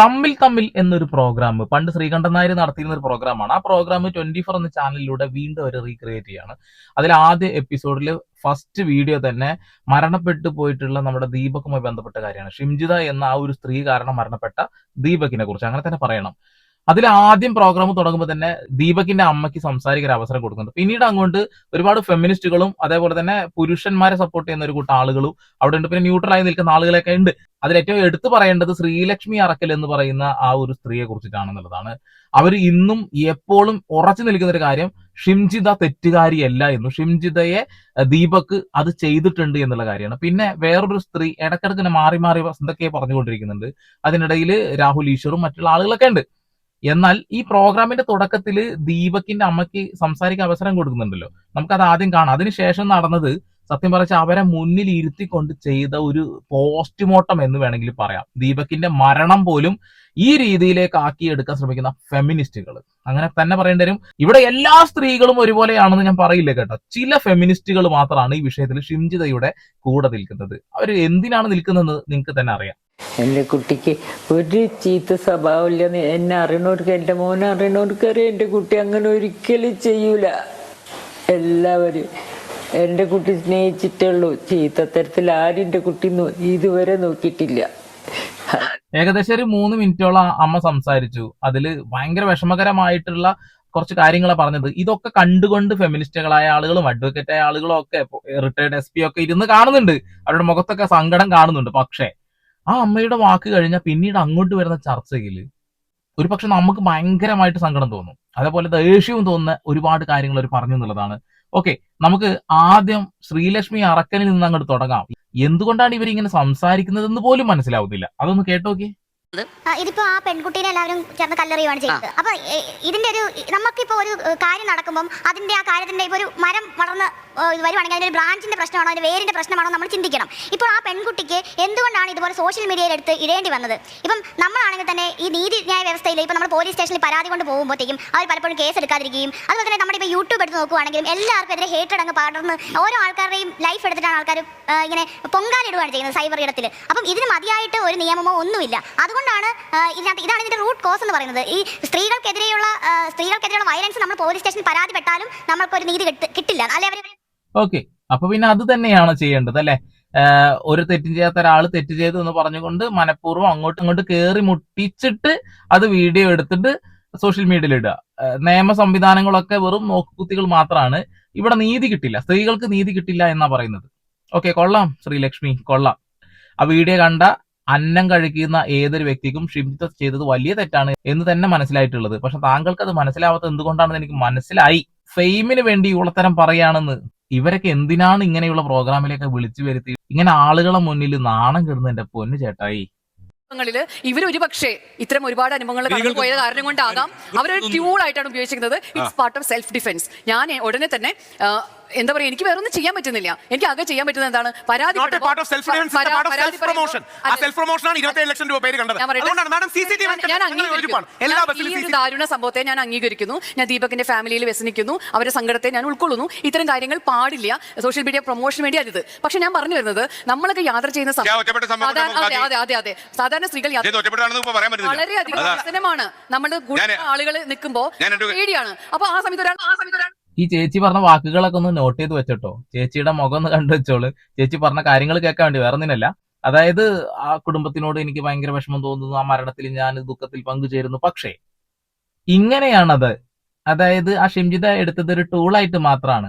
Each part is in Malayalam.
തമ്മിൽ തമ്മിൽ എന്നൊരു പ്രോഗ്രാം പണ്ട് ശ്രീകണ്ഠൻ നായർ നടത്തിയിരുന്ന ഒരു പ്രോഗ്രാമാണ് ആ പ്രോഗ്രാം ട്വന്റി ഫോർ എന്ന ചാനലിലൂടെ വീണ്ടും അവർ റീക്രിയേറ്റ് ചെയ്യാണ്. അതിൽ ആദ്യ എപ്പിസോഡിൽ ഫസ്റ്റ് വീഡിയോ തന്നെ മരണപ്പെട്ടു പോയിട്ടുള്ള നമ്മുടെ ദീപകുമായി ബന്ധപ്പെട്ട കാര്യമാണ്. ഷിംജിത എന്ന ആ ഒരു സ്ത്രീ കാരണം മരണപ്പെട്ട ദീപകിനെ കുറിച്ച്. അങ്ങനെ തന്നെ പറയണം. അതിൽ ആദ്യം പ്രോഗ്രാം തുടങ്ങുമ്പോൾ തന്നെ ദീപകിന്റെ അമ്മയ്ക്ക് സംസാരിക്കാൻ അവസരം കൊടുക്കുന്നുണ്ട്. പിന്നീട് അങ്ങോട്ട് ഒരുപാട് ഫെമിനിസ്റ്റുകളും അതേപോലെ തന്നെ പുരുഷന്മാരെ സപ്പോർട്ട് ചെയ്യുന്ന ഒരു കൂട്ടം ആളുകളും അവിടെ ഉണ്ട്. പിന്നെ ന്യൂട്രലായി നിൽക്കുന്ന ആളുകളൊക്കെ ഉണ്ട്. അതിൽ ഏറ്റവും എടുത്തു പറയേണ്ടത് ശ്രീലക്ഷ്മി അറക്കൽ എന്ന് പറയുന്ന ആ ഒരു സ്ത്രീയെ കുറിച്ചിട്ടാണെന്നുള്ളതാണ്. അവർ ഇന്നും എപ്പോഴും ഉറച്ചു നിൽക്കുന്ന ഒരു കാര്യം ഷിംജിത തെറ്റുകാരിയല്ല എന്നും ഷിംജിതയെ ദീപക് അത് ചെയ്തിട്ടുണ്ട് എന്നുള്ള കാര്യമാണ്. പിന്നെ വേറൊരു സ്ത്രീ ഇടക്കിടക്ക് മാറി മാറി എന്തൊക്കെയോ പറഞ്ഞുകൊണ്ടിരിക്കുന്നുണ്ട്. അതിനിടയിൽ രാഹുൽ ഈശ്വറും മറ്റുള്ള ആളുകളൊക്കെ ഉണ്ട്. എന്നാൽ ഈ പ്രോഗ്രാമിന്റെ തുടക്കത്തിൽ ദീപകിന്റെ അമ്മയ്ക്ക് സംസാരിക്കാൻ അവസരം കൊടുക്കുന്നുണ്ടല്ലോ. നമുക്കത് ആദ്യം കാണാം. അതിനുശേഷം നടന്നത് സത്യം പറച്ച അവരെ മുന്നിൽ ഇരുത്തിക്കൊണ്ട് ചെയ്ത ഒരു പോസ്റ്റ്മോർട്ടം എന്ന് വേണമെങ്കിൽ പറയാം. ദീപക്കിന്റെ മരണം പോലും ഈ രീതിയിലേക്ക് ആക്കിയെടുക്കാൻ ശ്രമിക്കുന്ന ഫെമിനിസ്റ്റുകൾ. അങ്ങനെ തന്നെ പറയേണ്ടി വരും. ഇവിടെ എല്ലാ സ്ത്രീകളും ഒരുപോലെയാണെന്ന് ഞാൻ പറയില്ല കേട്ടോ. ചില ഫെമിനിസ്റ്റുകൾ മാത്രമാണ് ഈ വിഷയത്തിൽ ഷിംജിതയുടെ കൂടെ നിൽക്കുന്നത്. അവർ എന്തിനാണ് നിൽക്കുന്നത് നിങ്ങൾക്ക് തന്നെ അറിയാം. എന്റെ കുട്ടിക്ക് ഒരു ചീത്ത സ്വഭാവമില്ല. എന്നെ അറിയണവർക്ക് എന്റെ മോനെ അറിയണവർക്ക് അറിയാം. എന്റെ കുട്ടി അങ്ങനെ ഒരിക്കലും ചെയ്യൂല. എല്ലാവരും എന്റെ കുട്ടി സ്നേഹിച്ചിട്ടുള്ളൂ ചീത്ത തരത്തിൽ ആരും എന്റെ കുട്ടി ഇതുവരെ നോക്കിയിട്ടില്ല. ഏകദേശം ഒരു മൂന്ന് മിനിറ്റോളം അമ്മ സംസാരിച്ചു. അതിൽ ഭയങ്കര വിഷമകരമായിട്ടുള്ള കുറച്ച് കാര്യങ്ങളാണ് പറഞ്ഞത്. ഇതൊക്കെ കണ്ടുകൊണ്ട് ഫെമിനിസ്റ്റുകളായ ആളുകളും അഡ്വക്കേറ്റായ ആളുകളും ഒക്കെ റിട്ടയർഡ് എസ് പി ഒക്കെ ഇരുന്ന് കാണുന്നുണ്ട്. അവരുടെ മുഖത്തൊക്കെ സങ്കടം കാണുന്നുണ്ട്. പക്ഷേ ആ അമ്മയുടെ വാക്ക് കഴിഞ്ഞാൽ പിന്നീട് അങ്ങോട്ട് വരുന്ന ചർച്ചയിൽ ഒരു പക്ഷെ നമുക്ക് ഭയങ്കരമായിട്ട് സങ്കടം തോന്നും. അതേപോലെ ദേഷ്യവും തോന്നുന്ന ഒരുപാട് കാര്യങ്ങൾ അവർ പറഞ്ഞു എന്നുള്ളതാണ്. ഓക്കെ നമുക്ക് ആദ്യം ശ്രീലക്ഷ്മി അറക്കനിൽ നിന്ന് അങ്ങോട്ട് തുടങ്ങാം. എന്തുകൊണ്ടാണ് ഇവരിങ്ങനെ സംസാരിക്കുന്നതെന്ന് പോലും മനസ്സിലാവുന്നില്ല. അതൊന്ന് കേട്ടോക്കെ. ഇതിപ്പോ ആ പെൺകുട്ടീനെ എല്ലാവരും ചേർന്ന് കല്ലെറിയുവാണ് ചെയ്തത്. അപ്പൊ ഇതിന്റെ ഒരു നമുക്കിപ്പോ ഒരു കാര്യം നടക്കുമ്പോൾ അതിന്റെ ആ കാര്യത്തിന്റെ ഇപ്പൊ ഒരു മരം വളർന്ന് വരുവാണെങ്കിൽ അതിന്റെ ഒരു ബ്രാഞ്ചിന്റെ പ്രശ്നമാണോ അതിന്റെ വേരിന്റെ പ്രശ്നമാണോ നമ്മൾ ചിന്തിക്കണം. ഇപ്പോൾ ആ പെൺകുട്ടിക്ക് എന്തുകൊണ്ടാണ് ഇതുപോലെ സോഷ്യൽ മീഡിയയിൽ എടുത്ത് ഇടേണ്ടി വന്നത്? ഇപ്പം നമ്മളാണെങ്കിൽ തന്നെ ഈ നീതി നീതിന്യായ വ്യവസ്ഥയിൽ ഇപ്പൊ നമ്മൾ പോലീസ് സ്റ്റേഷനിൽ പരാതി കൊണ്ട് പോകുമ്പോഴത്തേക്കും അവർ പലപ്പോഴും കേസ് എടുക്കാതിരിക്കുകയും അതുപോലെ തന്നെ നമ്മുടെ ഇപ്പോൾ യൂട്യൂബ് എടുത്ത് നോക്കുവാണെങ്കിലും എല്ലാവർക്കും എതിരെ ഹേറ്റഡ് അങ്ങ് പടർന്ന് ഓരോ ആൾക്കാരുടെയും ലൈഫ് എടുത്തിട്ടാണ് ആൾക്കാർ ഇങ്ങനെ പൊങ്കാലിടുകയാണ് ചെയ്യുന്നത് സൈബർ ഇടത്തിൽ അപ്പം ഇതിന് മതിയായിട്ട് ഒരു നിയമമോ ഒന്നുമില്ല. അതുകൊണ്ടാണ് ഇതിനകത്ത് ഇതാണ് ഇതിന്റെ റൂട്ട് കോസ് എന്ന് പറയുന്നത്. ഈ സ്ത്രീകൾക്കെതിരെയുള്ള സ്ത്രീകൾക്കെതിരെയുള്ള വയലൻസ് നമ്മൾ പോലീസ് സ്റ്റേഷനിൽ പരാതിപ്പെട്ടാലും നമ്മൾക്കൊരു നീതി കിട്ടില്ല. അല്ലെ അവർ ഓക്കെ അപ്പൊ പിന്നെ അത് തന്നെയാണ് ചെയ്യേണ്ടത് അല്ലെ? ഒരു തെറ്റും ചെയ്യാത്ത ഒരാൾ തെറ്റ് ചെയ്തു എന്ന് പറഞ്ഞുകൊണ്ട് മനഃപൂർവം അങ്ങോട്ടും ഇങ്ങോട്ട് കയറി മുട്ടിച്ചിട്ട് അത് വീഡിയോ എടുത്തിട്ട് സോഷ്യൽ മീഡിയയിൽ ഇടുക. നിയമ സംവിധാനങ്ങളൊക്കെ വെറും നോക്കുകുത്തികൾ മാത്രമാണ് ഇവിടെ നീതി കിട്ടില്ല. സ്ത്രീകൾക്ക് നീതി കിട്ടില്ല എന്നാ പറയുന്നത്. ഓക്കെ കൊള്ളാം ശ്രീലക്ഷ്മി. കൊള്ളാം. ആ വീഡിയോ കണ്ട അന്നം കഴിക്കുന്ന ഏതൊരു വ്യക്തിക്കും ഷിംജിത്ത് ചെയ്തത് വലിയ തെറ്റാണ് എന്ന് തന്നെ മനസ്സിലായിട്ടുള്ളത്. പക്ഷെ താങ്കൾക്ക് അത് മനസ്സിലാവാത്തത് എന്തുകൊണ്ടാണെന്ന് എനിക്ക് മനസ്സിലായി. ഫെയിമിന് വേണ്ടി ഇവളത്തരം പറയാണെന്ന് ഇവരൊക്കെ എന്തിനാണ് ഇങ്ങനെയുള്ള പ്രോഗ്രാമിലേക്ക് വിളിച്ചു വരുത്തി? ഇങ്ങനെ ആളുകളെ മുന്നിൽ നാണം കെടുന്ന എന്റെ പൊന്നു ചേട്ടായി. ങ്ങളിൽ ഇവരൊരു പക്ഷേ ഇത്തരം ഒരുപാട് അനുഭവങ്ങൾ കടന്നു സ്ത്രീകൾക്ക് പോയ കാരണം കൊണ്ടാകാം. അവരൊരു ട്യൂൾ ആയിട്ടാണ് ഉപയോഗിച്ചിരിക്കുന്നത്. It's part of self defence ഞാൻ ഉടനെ തന്നെ എന്താ പറയാ എനിക്ക് വേറൊന്നും ചെയ്യാൻ പറ്റുന്നില്ല. എനിക്ക് ആകെ ചെയ്യാൻ പറ്റുന്നത് എന്താണ്? പരാതി പാർട്ട് ഓഫ് സെൽഫ് ഡിഫൻസ് പരാ- പാർട്ട് ഓഫ് സെൽഫ് പ്രൊമോഷൻ ആ സെൽഫ് പ്രൊമോഷൻ ആണ് ലക്ഷം രൂപ പേര് കണ്ടത്. ഞാൻ ദാരുണ സംഭവത്തെ ഞാൻ അംഗീകരിക്കുന്നു. ഞാൻ ദീപകിന്റെ ഫാമിലിയിൽ വ്യസനിക്കുന്നു. അവരുടെ സങ്കടത്തെ ഞാൻ ഉൾക്കൊള്ളുന്നു. ഇത്തരം കാര്യങ്ങൾ പാടില്ല. സോഷ്യൽ മീഡിയ പ്രൊമോഷൻ വേണ്ടി അരുത് പക്ഷെ ഞാൻ പറഞ്ഞു വരുന്നത് നമ്മളൊക്കെ യാത്ര ചെയ്യുന്ന സമയം- അതെ അതെ അതെ സാധാരണ സ്ത്രീകൾ വളരെയധികം. വ്യസനമാണ്. നമ്മുടെ ആളുകൾ നിൽക്കുമ്പോൾ പേടിയാണ് അപ്പൊ ആ സമയത്ത് ഒരാൾ ആ സമയത്ത് ഒരാൾ ഈ ചേച്ചി പറഞ്ഞ വാക്കുകളൊക്കെ ഒന്ന് നോട്ട് ചെയ്ത് വെച്ചോട്ടോ. ചേച്ചിയുടെ മുഖം ഒന്ന് കണ്ടു വെച്ചോൾ. ചേച്ചി പറഞ്ഞ കാര്യങ്ങൾ കേൾക്കാൻ വേണ്ടി വേറെ ഒന്നിനല്ല. അതായത് ആ കുടുംബത്തിനോട് എനിക്ക് ഭയങ്കര വിഷമം തോന്നുന്നു. ആ മരണത്തിൽ ഞാൻ ദുഃഖത്തിൽ പങ്കുചേരുന്നു. പക്ഷേ ഇങ്ങനെയാണത്. അതായത് ആ ഷിംജിത എടുത്തത് ഒരു ടൂളായിട്ട് മാത്രമാണ്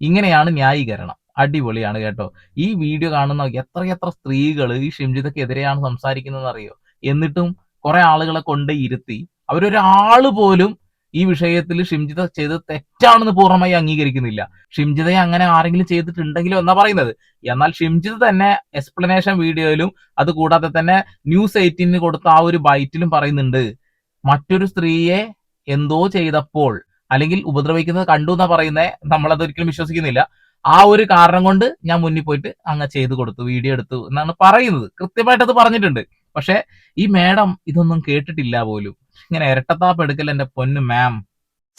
ഇങ്ങനെയാണ് ന്യായീകരണം. അടിപൊളിയാണ് കേട്ടോ. ഈ വീഡിയോ കാണുന്ന എത്രയെത്ര സ്ത്രീകൾ ഈ ഷിംജിതക്കെതിരെയാണ് സംസാരിക്കുന്നതെന്ന് അറിയോ എന്നിട്ടും കുറെ ആളുകളെ കൊണ്ട് ഇരുത്തി അവരൊരാൾ പോലും ഈ വിഷയത്തിൽ ഷിംജിത ചെയ്തത് തെറ്റാണെന്ന് പൂർണമായി അംഗീകരിക്കുന്നില്ല. ഷിംജിതയെ അങ്ങനെ ആരെങ്കിലും ചെയ്തിട്ടുണ്ടെങ്കിലും എന്നാ പറയുന്നത്. എന്നാൽ ഷിംജിത തന്നെ എക്സ്പ്ലനേഷൻ വീഡിയോയിലും അത് കൂടാതെ തന്നെ ന്യൂസ് എയ്റ്റീന് കൊടുത്ത ആ ഒരു ബൈറ്റിലും പറയുന്നുണ്ട്. മറ്റൊരു സ്ത്രീയെ എന്തോ ചെയ്തപ്പോൾ അല്ലെങ്കിൽ ഉപദ്രവിക്കുന്നത് കണ്ടു എന്നാ പറയുന്നേ നമ്മളത് ഒരിക്കലും വിശ്വസിക്കുന്നില്ല. ആ ഒരു കാരണം കൊണ്ട് ഞാൻ മുന്നിൽ പോയിട്ട് അങ്ങ് ചെയ്തു കൊടുത്തു വീഡിയോ എടുത്തു എന്നാണ് പറയുന്നത്. കൃത്യമായിട്ട് അത് പറഞ്ഞിട്ടുണ്ട്. പക്ഷെ ഈ മേഡം ഇതൊന്നും കേട്ടിട്ടില്ല പോലും. ഇങ്ങനെ ഇരട്ടത്താപ്പ് എടുക്കൽ എന്റെ പൊന്നു മാം.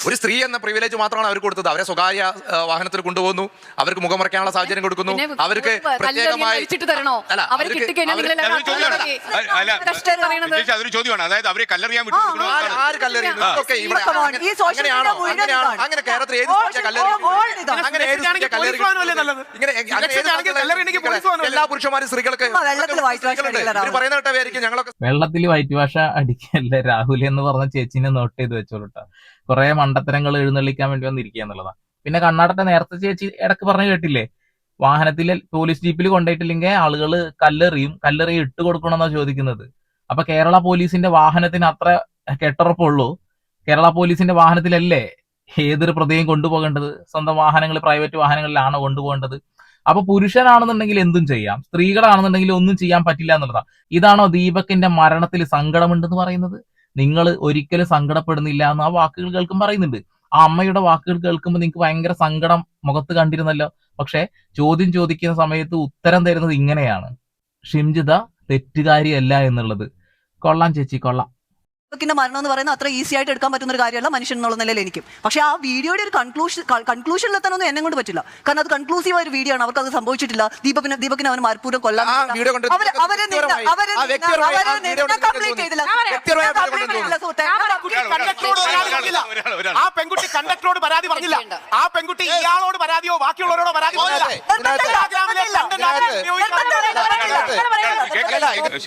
ഒരു സ്ത്രീ എന്ന പ്രിവിലേജ് മാത്രമാണ് അവർ കൊടുത്തത്. അവരെ സ്വകാര്യ വാഹനത്തിൽ കൊണ്ടുപോകുന്നു. അവർക്ക് മുഖം മറയ്ക്കാനുള്ള സാഹചര്യം കൊടുക്കുന്നു. അവർക്ക് പ്രത്യേകമായി? അല്ല അതൊരു ചോദ്യമാണ്. അതായത് അവരെ കല്ലെറിയാൻ അങ്ങനെ- കേരളത്തിൽ ഏത് എല്ലാ പുരുഷന്മാരും സ്ത്രീകൾക്ക് പറയുന്ന കേട്ടവരായിരിക്കും ഞങ്ങളൊക്കെ വെള്ളത്തിൽ വൈറ്റ് ഭാഷ അടിക്കല്ലേ രാഹുൽ എന്ന് പറഞ്ഞ ചേച്ചിനെ നോട്ട് ചെയ്ത് വെച്ചോളൂട്ടാ. കുറെ മണ്ടത്തരങ്ങൾ എഴുന്നള്ളിക്കാൻ വേണ്ടി വന്നിരിക്കുക എന്നുള്ളതാണ്. പിന്നെ കണ്ണാടത്തെ നേരത്തെ ചേച്ചി ഇടയ്ക്ക് പറഞ്ഞു കേട്ടില്ലേ? വാഹനത്തിൽ പോലീസ് ജീപ്പിൽ കൊണ്ടുപോയിട്ടില്ലെങ്കിൽ ആളുകൾ കല്ലെറിയും കല്ലെറിയും ഇട്ട് കൊടുക്കണമെന്നാ ചോദിക്കുന്നത്. അപ്പൊ കേരള പോലീസിന്റെ വാഹനത്തിന് അത്ര കെട്ടുറപ്പുള്ളൂ. കേരള പോലീസിന്റെ വാഹനത്തിലല്ലേ ഏതൊരു പ്രതിയും കൊണ്ടുപോകേണ്ടത്? സ്വന്തം വാഹനങ്ങൾ പ്രൈവറ്റ് വാഹനങ്ങളിലാണോ കൊണ്ടുപോകേണ്ടത്? അപ്പൊ പുരുഷനാണെന്നുണ്ടെങ്കിൽ എന്തും ചെയ്യാം. സ്ത്രീകളാണെന്നുണ്ടെങ്കിൽ ഒന്നും ചെയ്യാൻ പറ്റില്ല എന്നുള്ളതാണ്. ഇതാണോ ദീപകിന്റെ മരണത്തിൽ സങ്കടമുണ്ടെന്ന് പറയുന്നത്? നിങ്ങൾ ഒരിക്കലും സങ്കടപ്പെടുന്നില്ല എന്ന് ആ വാക്കുകൾ കേൾക്കും പറയുന്നുണ്ട്. ആ അമ്മയുടെ വാക്കുകൾ കേൾക്കുമ്പോൾ നിങ്ങൾക്ക് ഭയങ്കര സങ്കടം മുഖത്ത് കണ്ടിരുന്നല്ലോ. പക്ഷെ ചോദ്യം ചോദിക്കുന്ന സമയത്ത് ഉത്തരം തരുന്നത് ഇങ്ങനെയാണ്. ഷിംജിത തെറ്റുകാരിയല്ല എന്നുള്ളത്. കൊള്ളാം ചേച്ചി കൊള്ളാം. ദീപകിന്റെ മരണം എന്ന് പറയുന്നത് അത്ര ഈസി ആയിട്ട് എടുക്കാൻ പറ്റുന്ന ഒരു കാര്യമല്ല മനുഷ്യൻ എന്നുള്ള നിലയിൽ എനിക്ക്. പക്ഷേ ആ വീഡിയോയുടെ ഒരു കൺക്ലൂഷൻ കൺക്ലൂഷനിൽ എത്താനൊന്നും എന്നെ കൊണ്ട് പറ്റില്ല. കാരണം അത് കൺക്ലൂസീവ് ഒരു വീഡിയോ ആണ്. അവർക്ക് അത് സംഭവിച്ചിട്ടില്ല. ദീപകിന് ദീപകിന് അവൻ മനഃപൂർവം കൊല്ലാൻ ആ കണ്ടക്ടറോട് പരാതി പറഞ്ഞില്ല. ആ പെൺകുട്ടി കണ്ടക്ടറോട് പരാതി പറഞ്ഞില്ല. ആ പെൺകുട്ടി ഇയാളോട് പരാതിയോ ബാക്കിയുള്ളവരോട് പരാതി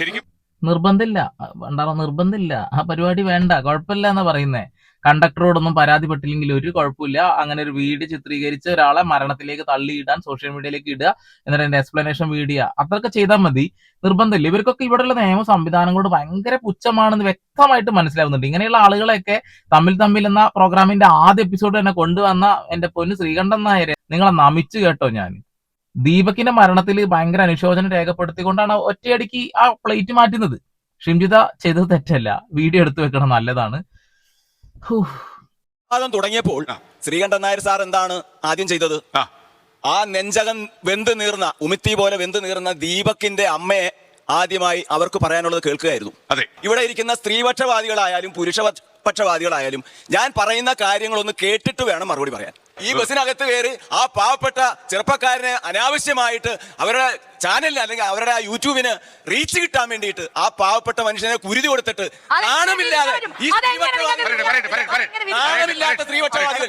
ശരിക്കും നിർബന്ധമില്ല. വേണ്ട നിർബന്ധമില്ല. ആ പരിപാടി വേണ്ട. കുഴപ്പമില്ല എന്നാ പറയുന്നേ. കണ്ടക്ടറോടൊന്നും പരാതിപ്പെട്ടില്ലെങ്കിൽ ഒരു കുഴപ്പമില്ല. അങ്ങനെ ഒരു വീട് ചിത്രീകരിച്ച് ഒരാളെ മരണത്തിലേക്ക് തള്ളിയിടാൻ സോഷ്യൽ മീഡിയയിലേക്ക് ഇടുക എന്നിട്ട് അതിന്റെ എക്സ്പ്ലനേഷൻ വീഡിയോ അത്രയൊക്കെ ചെയ്താൽ മതി. നിർബന്ധമില്ല. ഇവർക്കൊക്കെ ഇവിടെയുള്ള നിയമ സംവിധാനങ്ങളോട് ഭയങ്കര പുച്ഛമാണെന്ന് വ്യക്തമായിട്ട് മനസ്സിലാവുന്നുണ്ട്. ഇങ്ങനെയുള്ള ആളുകളെയൊക്കെ തമ്മിൽ തമ്മിൽ എന്ന പ്രോഗ്രാമിന്റെ ആദ്യ എപ്പിസോഡ് തന്നെ കൊണ്ടുവന്ന എന്റെ പൊന്ന് ശ്രീകണ്ഠൻ നായരെ. നിങ്ങളെ നമിച്ചു കേട്ടോ ഞാൻ ദീപകിന്റെ മരണത്തിൽ ഭയങ്കര അനുശോചനം രേഖപ്പെടുത്തിക്കൊണ്ടാണ് ഒറ്റയടിക്ക് ആ പ്ലേറ്റ് മാറ്റുന്നത്. ഷിംജിത ചെയ്തത് തെറ്റല്ല. വീഡിയോ എടുത്തു വെക്കണം നല്ലതാണ്. തുടങ്ങിയപ്പോൾ ശ്രീകണ്ഠൻ നായർ സാർ എന്താണ് ആദ്യം ചെയ്തത്? ആ. നെഞ്ചകൻ നെഞ്ചകം വെന്ത് നീർന്ന ഉമിത്തി പോലെ വെന്ത് നീർന്ന ദീപക്കിന്റെ അമ്മയെ ആദ്യമായി അവർക്ക് പറയാനുള്ളത് കേൾക്കുകയായിരുന്നു. അതെ. ഇവിടെ ഇരിക്കുന്ന സ്ത്രീപക്ഷവാദികളായാലും പുരുഷപക്ഷവാദികളായാലും ഞാൻ പറയുന്ന കാര്യങ്ങളൊന്ന് കേട്ടിട്ട് വേണം മറുപടി പറയാൻ. ഈ ബസ്സിനകത്ത് കയറി ആ പാവപ്പെട്ട ചെറുപ്പക്കാരനെ അനാവശ്യമായിട്ട് അവരുടെ ചാനലിന് അല്ലെങ്കിൽ അവരുടെ ആ യൂട്യൂബിന് റീച്ച് കിട്ടാൻ വേണ്ടിയിട്ട് ആ പാവപ്പെട്ട മനുഷ്യനെ കുരുതി കൊടുത്തിട്ട് നാണമില്ലാതെ ഈ നാണമില്ലാത്ത സ്ത്രീപക്ഷവാദികൾ.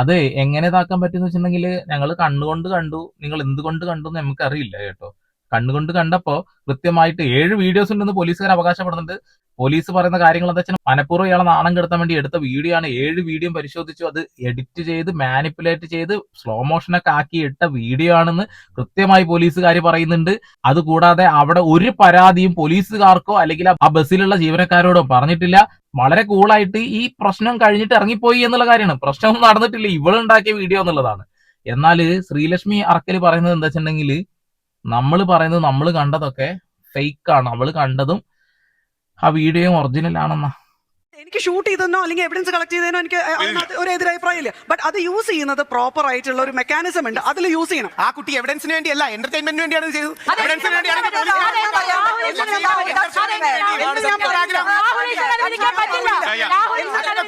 കേട്ടു എങ്ങനെ ഇതാക്കാൻ പറ്റുന്ന വെച്ചിട്ടുണ്ടെങ്കിൽ ഞങ്ങൾ കണ്ണുകൊണ്ട് കണ്ടു. നിങ്ങൾ എന്തുകൊണ്ട് കണ്ടു എന്ന് നമുക്ക് അറിയില്ല കേട്ടോ. കണ്ണുകൊണ്ട് കണ്ടപ്പോ കൃത്യമായിട്ട് ഏഴ് വീഡിയോസ് ഉണ്ടെന്ന് പോലീസുകാർ അവകാശപ്പെടുന്നുണ്ട്. പോലീസ് പറയുന്ന കാര്യങ്ങൾ എന്താ വെച്ചാൽ മനഃപൂർവം ഇയാളെ നാണം കെടുത്താൻ വേണ്ടി എടുത്ത വീഡിയോ ആണ്. ഏഴ് വീഡിയോ പരിശോധിച്ചു. അത് എഡിറ്റ് ചെയ്ത് മാനിപ്പുലേറ്റ് ചെയ്ത് സ്ലോ മോഷനൊക്കെ ആക്കി ഇട്ട വീഡിയോ ആണെന്ന് കൃത്യമായി പോലീസുകാർ പറയുന്നുണ്ട്. അതുകൂടാതെ അവിടെ ഒരു പരാതിയും പോലീസുകാർക്കോ അല്ലെങ്കിൽ ആ ബസ്സിലുള്ള ജീവനക്കാരോടോ പറഞ്ഞിട്ടില്ല. വളരെ കൂളായിട്ട് ഈ പ്രശ്നം കഴിഞ്ഞിട്ട് ഇറങ്ങിപ്പോയി എന്നുള്ള കാര്യമാണ്. പ്രശ്നമൊന്നും നടന്നിട്ടില്ല. ഇവളുണ്ടാക്കിയ വീഡിയോ എന്നുള്ളതാണ്. എന്നാൽ ശ്രീലക്ഷ്മി അറക്കൽ പറയുന്നത് എന്താ വെച്ചിട്ടുണ്ടെങ്കിൽ നമ്മൾ പറയുന്നത് നമ്മൾ കണ്ടതൊക്കെ ഫേക്ക് ആണ്. അവൾ കണ്ടതും ആ വീഡിയോ ഒറിജിനൽ ആണെന്നാ എനിക്ക് ഷൂട്ട് ചെയ്തെന്നോ അല്ലെങ്കിൽ എവിഡൻസ് കളക്ട് ചെയ്തതിനോ എനിക്ക് അതിനകത്ത് ഒരു എതിരഭിപ്രായം ഇല്ല ബട്ട് അത് യൂസ് ചെയ്യുന്നത് പ്രോപ്പർ ആയിട്ടുള്ള ഒരു മെക്കാനിസം ഉണ്ട് അതിൽ യൂസ് ചെയ്യണം ആ കുട്ടി എവിഡൻസിന് വേണ്ടിയല്ല എന്റർടൈൻമെന്റിന് വേണ്ടിയാണ് ചെയ്തു ചെയ്തത് എവിഡൻസിന് വേണ്ടിയാണ്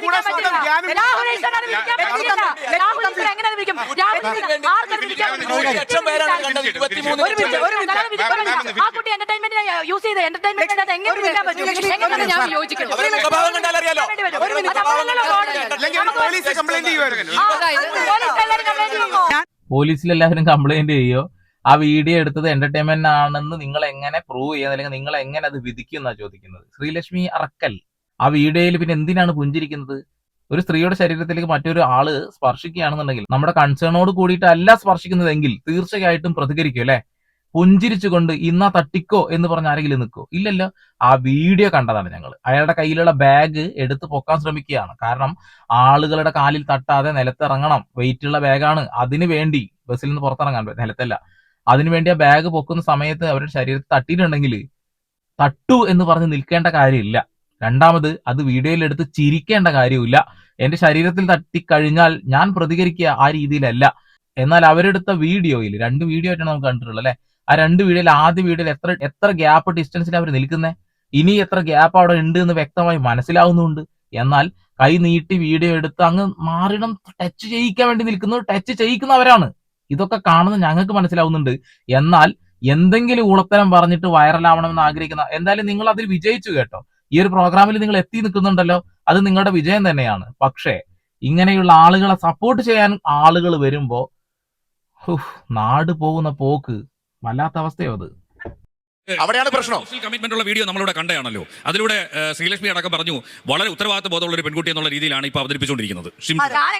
കൂടെ സ്വന്തം. ആ കുട്ടി എന്റർടൈൻമെന്റിനെ യൂസ് ചെയ്ത് എങ്ങനെ വിളിക്കാൻ പറ്റും ഞാൻ യോജിക്കുന്നു? പോലീസിൽ എല്ലാവരും കംപ്ലൈന്റ് ചെയ്യോ ആ വീഡിയോ എടുത്തത് എന്റർടൈൻമെന്റ് ആണെന്ന് നിങ്ങൾ എങ്ങനെ പ്രൂവ് ചെയ്യുക അല്ലെങ്കിൽ നിങ്ങൾ എങ്ങനെ അത് വിധിക്കും എന്നാ ചോദിക്കുന്നത് ശ്രീലക്ഷ്മി അറക്കൽ ആ വീഡിയോയിൽ പിന്നെ എന്തിനാണ് പുഞ്ചിരിക്കുന്നത് ഒരു സ്ത്രീയുടെ ശരീരത്തിലേക്ക് മറ്റൊരു ആൾ സ്പർശിക്കുകയാണെന്നുണ്ടെങ്കിൽ നമ്മുടെ കൺസേണോട് കൂടിയിട്ടല്ല സ്പർശിക്കുന്നതെങ്കിൽ തീർച്ചയായിട്ടും പ്രതികരിക്കും അല്ലെ? പുഞ്ചിരിച്ചുകൊണ്ട് ഇന്നാ തട്ടിക്കോ എന്ന് പറഞ്ഞ ആരെങ്കിലും നിൽക്കോ ഇല്ലല്ലോ. ആ വീഡിയോ കണ്ടതാണ് ഞങ്ങൾ അയാളുടെ കയ്യിലുള്ള ബാഗ് എടുത്ത് പൊക്കാൻ ശ്രമിക്കുകയാണ്. കാരണം ആളുകളുടെ കാലിൽ തട്ടാതെ നിലത്തിറങ്ങണം. വെയിറ്റ് ഉള്ള ബാഗാണ് അതിനു വേണ്ടി ബസ്സിൽ നിന്ന് പുറത്തിറങ്ങാൻ നിലത്തല്ല. അതിനുവേണ്ടി ആ ബാഗ് പൊക്കുന്ന സമയത്ത് അവരുടെ ശരീരത്തിൽ തട്ടിയിട്ടുണ്ടെങ്കിൽ തട്ടു എന്ന് പറഞ്ഞ് നിൽക്കേണ്ട കാര്യമില്ല. രണ്ടാമത് അത് വീഡിയോയിൽ എടുത്ത് ചിരിക്കേണ്ട കാര്യമില്ല എന്റെ ശരീരത്തിൽ തട്ടിക്കഴിഞ്ഞാൽ ഞാൻ പ്രതികരിക്കുക ആ രീതിയിലല്ല. എന്നാൽ അവരെടുത്ത വീഡിയോയിൽ രണ്ട് വീഡിയോ ആയിട്ടാണ് നമുക്ക് കണ്ടിട്ടുള്ളത് അല്ലെ? ആ രണ്ട് വീഡിയോയിൽ ആദ്യ വീഡിയോയിൽ എത്ര എത്ര ഗ്യാപ്പ് ഡിസ്റ്റൻസിൽ അവർ നിൽക്കുന്നത് ഇനി എത്ര ഗ്യാപ്പ് അവിടെ ഉണ്ട് എന്ന് വ്യക്തമായി മനസ്സിലാവുന്നുണ്ട്. എന്നാൽ കൈ നീട്ടി വീഡിയോ എടുത്ത് അങ്ങ് മാറിടം ടച്ച് ചെയ്യിക്കാൻ വേണ്ടി നിൽക്കുന്നത് ടച്ച് ചെയ്യിക്കുന്നവരാണ്. ഇതൊക്കെ കാണുന്ന ഞങ്ങൾക്ക് മനസ്സിലാവുന്നുണ്ട്. എന്നാൽ എന്തെങ്കിലും ഊളത്തരം പറഞ്ഞിട്ട് വൈറലാവണമെന്ന് ആഗ്രഹിക്കുന്ന എന്തായാലും നിങ്ങൾ അതിൽ വിജയിച്ചു കേട്ടോ. ഈ ഒരു പ്രോഗ്രാമിൽ നിങ്ങൾ എത്തി നിൽക്കുന്നുണ്ടല്ലോ അത് നിങ്ങളുടെ വിജയം തന്നെയാണ്. പക്ഷേ ഇങ്ങനെയുള്ള ആളുകളെ സപ്പോർട്ട് ചെയ്യാൻ ആളുകൾ വരുമ്പോ ഹും, നാട് പോകുന്ന പോക്ക് വല്ലാത്ത അവസ്ഥയോ അത്. അവിടെയാണ് പ്രശ്നം. കമ്മിറ്റ്മെന്റ് ഉള്ള വീഡിയോ നമ്മളിവിടെ കണ്ടയാണല്ലോ അതിലൂടെ ശ്രീലക്ഷ്മി അടക്കം പറഞ്ഞു വളരെ ഉത്തരവാദിത്ത ബോധമുള്ള ഒരു പെൺകുട്ടി എന്നുള്ള രീതിയിലാണ് ഇപ്പൊ അവതരിപ്പിച്ചുകൊണ്ടിരിക്കുന്നത്.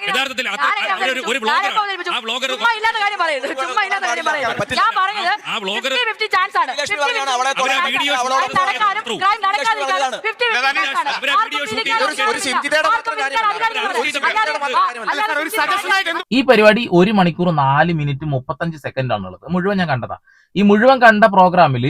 യഥാർത്ഥത്തിൽ ഒരു- ബ്ലോഗർ ആ ബ്ലോഗർ ചുമ്മാ ഇല്ലാത്ത കാര്യം പറയരുത്. ചുമ്മാ ഇല്ലാത്ത കാര്യം പറയരുത്. ഞാൻ പറഞ്ഞത് ആ ബ്ലോഗർ വീഡിയോ അവളോട് ഷൂട്ട് ചെയ്ത് നടക്കാനും true. crime നടക്കാതിരിക്കാനും ലക്ഷ്മി 50-50 chance ആണ്. അവരെ വീഡിയോ ഷൂട്ട് വിധിക്കാൻ ചെയ്ത് അധികാരമില്ല. ഒരു സിംജിതയുടെ മാത്രം ആർക്കും വിധിക്കാൻ കാര്യമല്ല. അധികാരമില്ല. ഒരു സിംജിതയുടെ അല്ലാതെ- മാത്രം ആ, അല്ല അല്ലാതെ സാർ ഒരു സിംജിത സജഷൻ ആയിട്ട് ഈ പരിപാടി ഒരു മണിക്കൂർ നാല് മിനിറ്റ് മുപ്പത്തഞ്ച് സെക്കൻഡ് ആണുള്ളത് മുഴുവൻ ഞാൻ കണ്ടതാ ഈ മുഴുവൻ കണ്ട പ്രോഗ്രാമിൽ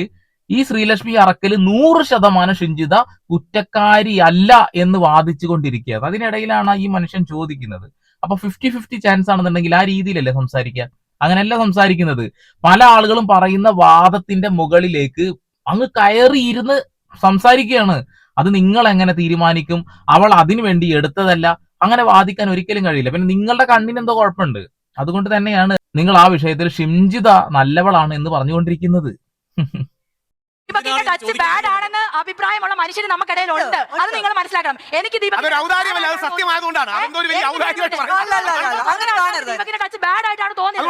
ഈ ശ്രീലക്ഷ്മി അറക്കൽ നൂറ് ശതമാനം ഷിഞ്ചിത കുറ്റക്കാരി അല്ല എന്ന് വാദിച്ചുകൊണ്ടിരിക്കുകയാണ് അതിനിടയിലാണ് ഈ മനുഷ്യൻ ചോദിക്കുന്നത് അപ്പൊ ഫിഫ്റ്റി ഫിഫ്റ്റി ചാൻസ് ആണെന്നുണ്ടെങ്കിൽ ആ രീതിയിലല്ലേ സംസാരിക്കുക അങ്ങനെയല്ല സംസാരിക്കുന്നത് പല ആളുകളും പറയുന്ന വാദത്തിന്റെ മുകളിലേക്ക് അങ്ങ് കയറിയിരുന്ന് സംസാരിക്കുകയാണ്. അത് നിങ്ങൾ എങ്ങനെ തീരുമാനിക്കും? അവൾ അതിനു വേണ്ടി എടുത്തതല്ല. അങ്ങനെ വാദിക്കാൻ ഒരിക്കലും കഴിയില്ല. പിന്നെ നിങ്ങളുടെ കണ്ണിന് എന്തോ കുഴപ്പമുണ്ട്. അതുകൊണ്ട് തന്നെയാണ് നിങ്ങൾ ആ വിഷയത്തിൽ ഷിംജിത നല്ലവളാണ് എന്ന് പറഞ്ഞുകൊണ്ടിരിക്കുന്നത്. ടച്ച് ബാഡ് ആണെന്ന് അഭിപ്രായമുള്ള മനുഷ്യർ നമുക്കിടയിൽ ഉണ്ട് അത് നിങ്ങൾ മനസ്സിലാക്കണം. എനിക്ക് ടച്ച് ബാഡ് ആയിട്ടാണ് തോന്നിയത്.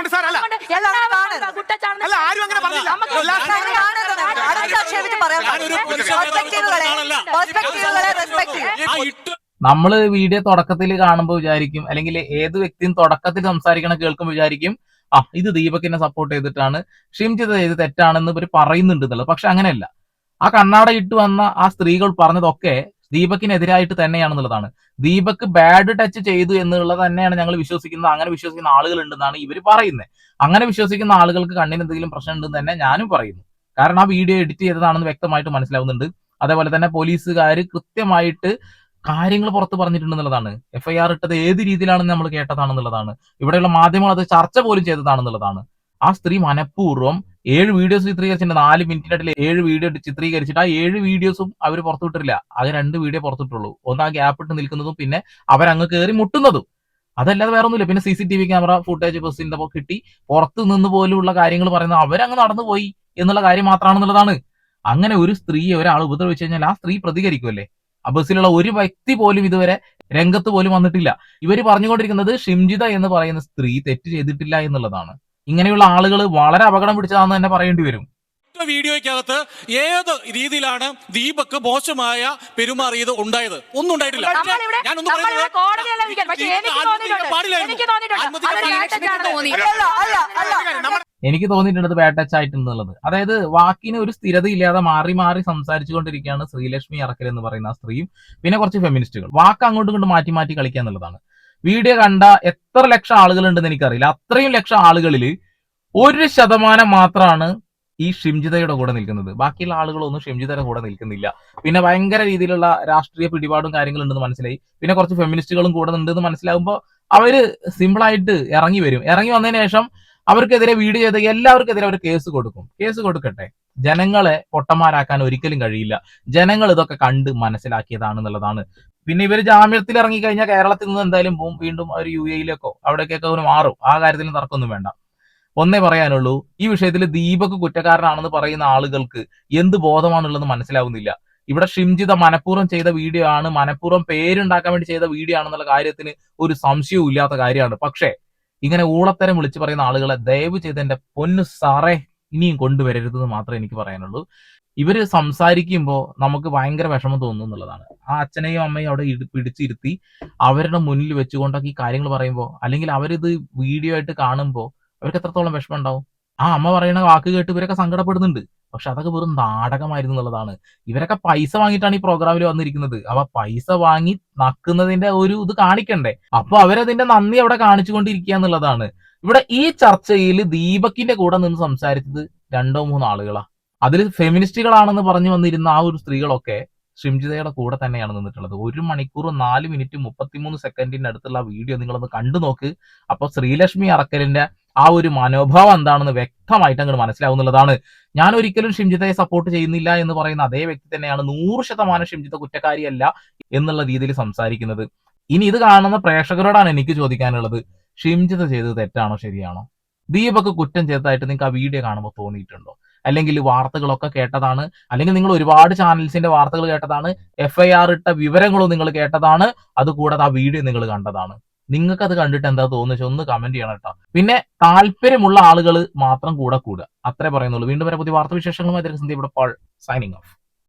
നമ്മൾ വീഡിയോ തുടക്കത്തിൽ കാണുമ്പോൾ വിചാരിക്കും അല്ലെങ്കിൽ ഏത് വ്യക്തിയും തുടക്കത്തിൽ സംസാരിക്കണം കേൾക്കുമ്പോൾ വിചാരിക്കും ആ ഇത് ദീപക്കിനെ സപ്പോർട്ട് ചെയ്തിട്ടാണ് ഷിംജിത ചെയ്ത് തെറ്റാണെന്ന് ഇവർ പറയുന്നുണ്ട് എന്നുള്ളത്. പക്ഷെ അങ്ങനെയല്ല. ആ കണ്ണാട ഇട്ട് വന്ന ആ സ്ത്രീകൾ പറഞ്ഞതൊക്കെ ദീപക്കിനെതിരായിട്ട് തന്നെയാണെന്നുള്ളതാണ്. ദീപക് ബാഡ് ടച്ച് ചെയ്തു എന്നുള്ളത് തന്നെയാണ് ഞങ്ങൾ വിശ്വസിക്കുന്നത് അങ്ങനെ വിശ്വസിക്കുന്ന ആളുകൾ ഉണ്ടെന്നാണ് ഇവർ പറയുന്നത്. അങ്ങനെ വിശ്വസിക്കുന്ന ആളുകൾക്ക് കണ്ണിന് എന്തെങ്കിലും പ്രശ്നം ഉണ്ടെന്ന് തന്നെ ഞാനും പറയുന്നു. കാരണം ആ വീഡിയോ എഡിറ്റ് ചെയ്തതാണെന്ന് വ്യക്തമായിട്ട് മനസ്സിലാവുന്നുണ്ട്. അതേപോലെ തന്നെ പോലീസുകാർ കൃത്യമായിട്ട് കാര്യങ്ങൾ പുറത്ത് പറഞ്ഞിട്ടുണ്ടെന്നുള്ളതാണ്. എഫ്ഐആർ ഇട്ടത് ഏത് രീതിയിലാണെന്ന് നമ്മൾ കേട്ടതാണെന്നുള്ളതാണ്. ഇവിടെയുള്ള മാധ്യമങ്ങൾ അത് ചർച്ച പോലും ചെയ്തതാണെന്നുള്ളതാണ്. ആ സ്ത്രീ മനഃപൂർവം ഏഴ് വീഡിയോസ് ചിത്രീകരിച്ചിട്ടുണ്ട്. നാല് മിനിറ്റിനിടയിൽ ഏഴ് വീഡിയോ ചിത്രീകരിച്ചിട്ട് ആ ഏഴ് വീഡിയോസും അവർ പുറത്തുവിട്ടില്ല അത് രണ്ട് വീഡിയോ പുറത്തുവിട്ടുള്ളൂ. ഒന്ന് ആ ഗ്യാപ്പ് ഇട്ട് നിൽക്കുന്നതും പിന്നെ അവരങ്ങ് കയറി മുട്ടുന്നതും. അതല്ലാതെ വേറെ ഒന്നുമില്ല പിന്നെ C C T V camera footage ബസ്സിന്റെ കിട്ടി. പുറത്ത് നിന്ന് പോലുള്ള കാര്യങ്ങൾ പറയുന്നത് അവരങ്ങ് നടന്നു പോയി എന്നുള്ള കാര്യം മാത്രമാണെന്നുള്ളതാണ്. അങ്ങനെ ഒരു സ്ത്രീയെ ഒരാൾ ഉപദ്രവിച്ചു കഴിഞ്ഞാൽ ആ സ്ത്രീ പ്രതികരിക്കുമല്ലേ ആ ബസ്സിലുള്ള ഒരു വ്യക്തി പോലും ഇതുവരെ രംഗത്ത് പോലും വന്നിട്ടില്ല. ഇവർ പറഞ്ഞുകൊണ്ടിരിക്കുന്നത് ഷിംജിത എന്ന് പറയുന്ന സ്ത്രീ തെറ്റ് ചെയ്തിട്ടില്ല എന്നുള്ളതാണ്. ഇങ്ങനെയുള്ള ആളുകൾ വളരെ അപകടം പിടിച്ചതാണെന്ന് തന്നെ പറയേണ്ടി വരും. വീഡിയോയ്ക്കകത്ത് ഏത് രീതിയിലാണ് ദീപക് മോശമായ പെരുമാറിയത് ഉണ്ടായത്? ഒന്നും ഉണ്ടായിട്ടില്ല. പാടില്ലായിരുന്നു. എനിക്ക് തോന്നിയിട്ടുണ്ട് ബാഡ് ടച്ച് ആയിട്ടുണ്ടെന്നുള്ളത് അതായത് വാക്കിന് ഒരു സ്ഥിരത ഇല്ലാതെ മാറി മാറി സംസാരിച്ചു കൊണ്ടിരിക്കുകയാണ് ശ്രീലക്ഷ്മി അറക്കൽ എന്ന് പറയുന്ന ആ സ്ത്രീയും പിന്നെ കുറച്ച് ഫെമിനിസ്റ്റുകൾ വാക്ക് അങ്ങോട്ടും ഇങ്ങോട്ടും മാറ്റി മാറ്റി കളിക്കുക എന്നുള്ളതാണ്. വീഡിയോ കണ്ട എത്ര ലക്ഷം ആളുകളുണ്ടെന്ന് എനിക്കറിയില്ല. അത്രയും ലക്ഷം ആളുകളിൽ ഒരു ശതമാനം മാത്രമാണ് ഈ ഷിംജിതയുടെ കൂടെ നിൽക്കുന്നത്. ബാക്കിയുള്ള ആളുകളൊന്നും ഷിംജിതയുടെ കൂടെ നിൽക്കുന്നില്ല. പിന്നെ ഭയങ്കര രീതിയിലുള്ള രാഷ്ട്രീയ പിടിപാടും കാര്യങ്ങളും ഉണ്ടെന്ന് മനസ്സിലായി. പിന്നെ കുറച്ച് ഫെമിനിസ്റ്റുകളും കൂടെ ഉണ്ടെന്ന് മനസ്സിലാകുമ്പോൾ അവർ സിമ്പിളായിട്ട് ഇറങ്ങി വരും. ഇറങ്ങി വന്നതിന് ശേഷം അവർക്കെതിരെ വീഡിയോ ചെയ്ത എല്ലാവർക്കെതിരെ അവർ കേസ് കൊടുക്കും. കേസ് കൊടുക്കട്ടെ. ജനങ്ങളെ പൊട്ടന്മാരാക്കാൻ ഒരിക്കലും കഴിയില്ല. ജനങ്ങൾ ഇതൊക്കെ കണ്ട് മനസ്സിലാക്കിയതാണ് എന്നുള്ളതാണ് പിന്നെ ഇവർ ജാമ്യത്തിൽ ഇറങ്ങി കഴിഞ്ഞാൽ കേരളത്തിൽ നിന്ന് എന്തായാലും പോവും വീണ്ടും അവർ യു എയിലേക്കോ അവിടേക്കൊക്കെ അവർ മാറും. ആ കാര്യത്തിൽ തർക്കമൊന്നും വേണ്ട. ഒന്നേ പറയാനുള്ളൂ ഈ വിഷയത്തിൽ ദീപക് കുറ്റക്കാരനാണെന്ന് പറയുന്ന ആളുകൾക്ക് എന്ത് ബോധമാണുള്ളത് മനസ്സിലാവുന്നില്ല. ഇവിടെ ഷിംജിത മനഃപൂർവം ചെയ്ത വീഡിയോ ആണ്. മനഃപൂർവം പേരുണ്ടാക്കാൻ വേണ്ടി ചെയ്ത വീഡിയോ ആണെന്നുള്ള കാര്യത്തിന് ഒരു സംശയവും ഇല്ലാത്ത കാര്യമാണ്. പക്ഷേ ഇങ്ങനെ ഊളത്തരം വിളിച്ചു പറയുന്ന ആളുകളെ ദയവ് ചെയ്ത് എന്റെ പൊന്നു സാറേ ഇനിയും കൊണ്ടുവരരുത് എന്ന് മാത്രമേ എനിക്ക് പറയാനുള്ളൂ. ഇവർ സംസാരിക്കുമ്പോൾ നമുക്ക് ഭയങ്കര വിഷമം തോന്നും എന്നുള്ളതാണ്. ആ അച്ഛനെയും അമ്മയും അവിടെ പിടിച്ചിരുത്തി അവരുടെ മുന്നിൽ വെച്ചുകൊണ്ടൊക്കെ ഈ കാര്യങ്ങൾ പറയുമ്പോൾ അല്ലെങ്കിൽ അവരിത് വീഡിയോ ആയിട്ട് കാണുമ്പോൾ അവർക്ക് എത്രത്തോളം വിഷമം ഉണ്ടാവും? ആ അമ്മ പറയുന്ന വാക്ക് കേട്ട് ഇവരൊക്കെ സങ്കടപ്പെടുന്നുണ്ട്. പക്ഷെ അതൊക്കെ വെറും നാടകമായിരുന്നു എന്നുള്ളതാണ്. ഇവരൊക്കെ പൈസ വാങ്ങിയിട്ടാണ് ഈ പ്രോഗ്രാമിൽ വന്നിരിക്കുന്നത്. അപ്പൊ പൈസ വാങ്ങി നക്കുന്നതിന്റെ ഒരു ഇത് കാണിക്കണ്ടേ? അപ്പൊ അവരതിന്റെ നന്ദി അവിടെ കാണിച്ചുകൊണ്ടിരിക്കുക എന്നുള്ളതാണ്. ഇവിടെ ഈ ചർച്ചയിൽ ദീപക്കിന്റെ കൂടെ നിന്ന് സംസാരിച്ചത് രണ്ടോ മൂന്നോ ആളുകളാ. അതിൽ ഫെമിനിസ്റ്റുകളാണെന്ന് പറഞ്ഞു വന്നിരുന്ന ആ ഒരു സ്ത്രീകളൊക്കെ ഷിംജിതയുടെ കൂടെ തന്നെയാണ് നിന്നിട്ടുള്ളത്. ഒരു മണിക്കൂർ നാല് മിനിറ്റ് മുപ്പത്തിമൂന്ന് സെക്കൻഡിന്റെ അടുത്തുള്ള വീഡിയോ നിങ്ങളൊന്ന് കണ്ടു നോക്ക്. അപ്പൊ ശ്രീലക്ഷ്മി അറക്കലിന്റെ ആ ഒരു മനോഭാവം എന്താണെന്ന് വ്യക്തമായിട്ട് അങ്ങോട്ട് മനസ്സിലാവുന്നുള്ളതാണ്. ഞാൻ ഒരിക്കലും ഷിംജിതയെ സപ്പോർട്ട് ചെയ്യുന്നില്ല എന്ന് പറയുന്ന അതേ വ്യക്തി തന്നെയാണ് നൂറ് ശതമാനം ഷിംജിത കുറ്റക്കാരിയല്ല എന്നുള്ള രീതിയിൽ സംസാരിക്കുന്നത്. ഇനി ഇത് കാണുന്ന പ്രേക്ഷകരോടാണ് എനിക്ക് ചോദിക്കാനുള്ളത്. ഷിംജിത ചെയ്തത് തെറ്റാണോ ശരിയാണോ? ദീപക് കുറ്റം ചെയ്തതായിട്ട് നിങ്ങൾക്ക് ആ വീഡിയോ കാണുമ്പോൾ തോന്നിയിട്ടുണ്ടോ? അല്ലെങ്കിൽ വാർത്തകളൊക്കെ കേട്ടതാണ് അല്ലെങ്കിൽ നിങ്ങൾ ഒരുപാട് ചാനൽസിന്റെ വാർത്തകൾ കേട്ടതാണ് എഫ് ഐ ആർ ഇട്ട വിവരങ്ങളും നിങ്ങൾ കേട്ടതാണ് അതുകൂടാതെ ആ വീഡിയോ നിങ്ങൾ കണ്ടതാണ്. നിങ്ങൾക്ക് അത് കണ്ടിട്ട് എന്താ തോന്നുന്നത് ഒന്ന് കമന്റ് ചെയ്യണം കേട്ടോ. പിന്നെ താല്പര്യമുള്ള ആളുകൾ മാത്രം കൂടെ കൂടുക. അത്രേ പറയുന്നുള്ളൂ. വീണ്ടും വരെ പുതിയ വാർത്താ വിശേഷങ്ങളുമായി സന്ധ്യ പോൾ സൈനിങ് ഓഫ്